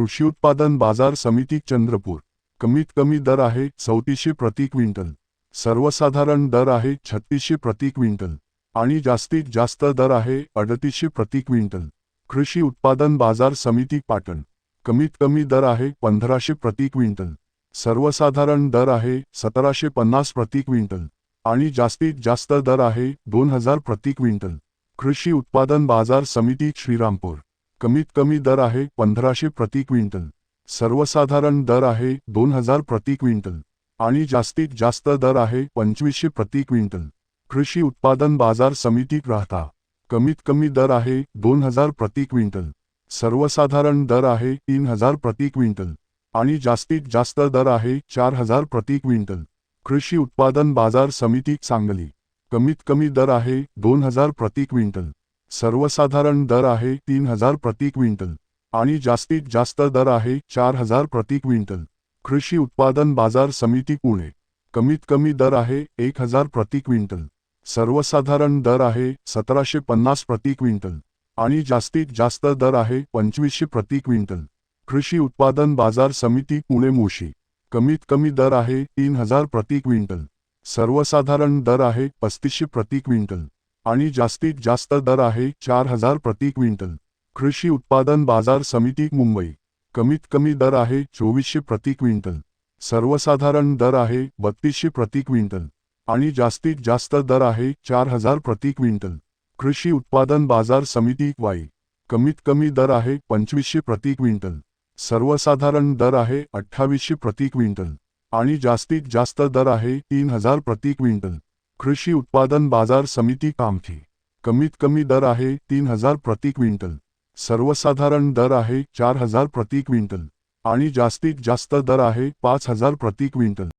कृषी उत्पादन बाजार समिती चंद्रपूर. कमीत कमी दर आहे चौतीसशे प्रति क्विंटल. सर्वसाधारण दर आहे छत्तीसशे प्रति क्विंटल. आणि जास्तीत जास्त दर आहे अडतीसशे प्रति क्विंटल. कृषी उत्पादन बाजार समिती पाटण. कमीत कमी दर आहे पंधराशे प्रति क्विंटल. सर्वसाधारण दर आहे सतराशे पन्नास प्रति क्विंटल. आणि जास्तीत जास्त दर आहे दोन हजार प्रति क्विंटल. कृषी उत्पादन बाजार समिती श्रीरामपूर. कमीत कमी दर आहे पंधराशे प्रति क्विंटल. सर्वसाधारण दर आहे दोन हज़ार प्रति क्विंटल. आणि जास्तीत जास्त दर आहे पंचवीसशे प्रति क्विंटल. कृषी उत्पादन बाज़ार समिती राहता कमीत कमी दर आहे दोन हज़ार प्रति क्विंटल. सर्वसाधारण दर आहे तीन हज़ार प्रति क्विंटल. आणि जास्तीत जास्त दर आहे चार हज़ार प्रति क्विंटल. कृषी उत्पादन बाज़ार समिती सांगली. कमीत कमी दर आहे दोन हज़ार प्रति क्विंटल. सर्वसाधारण दर आहे तीन हजार प्रति क्विंटल आणि जास्तीत जास्त दर आहे चार हजार प्रति क्विंटल. कृषी उत्पादन बाजार समिती पुणे. कमीत कमी दर आहे एक हजार प्रति क्विंटल. सर्वसाधारण दर आहे सतराशे पन्नास प्रति क्विंटल आणि जास्तीत जास्त दर आहे पंचवीसशे प्रति क्विंटल. कृषी उत्पादन बाजार समिती पुणे मोशी. कमीत कमी दर आहे तीन हजार प्रति क्विंटल. सर्वसाधारण दर आहे पस्तीसशे प्रति क्विंटल. आणि जास्तीत जास्त दर आहे चार हजार प्रति क्विंटल. कृषी उत्पादन बाजार समिती मुंबई. कमीत कमी दर आहे चोवीसशे प्रति क्विंटल. सर्वसाधारण दर आहे बत्तीसशे प्रति क्विंटल. आणि जास्तीत जास्त दर आहे चार हजार प्रति क्विंटल. कृषी उत्पादन बाजार समिती वाई. कमीत कमी दर आहे पंचवीसशे प्रति क्विंटल. सर्वसाधारण दर आहे अठ्ठावीसशे प्रति क्विंटल. आणि जास्तीत जास्त दर आहे तीन हजार प्रति क्विंटल. कृषी उत्पादन बाजार समिती कामठी. कमीत कमी दर आहे तीन हजार प्रति क्विंटल. सर्वसाधारण दर आहे चार हजार प्रति क्विंटल. आणि जास्तीत जास्त दर आहे पाच हजार प्रति क्विंटल.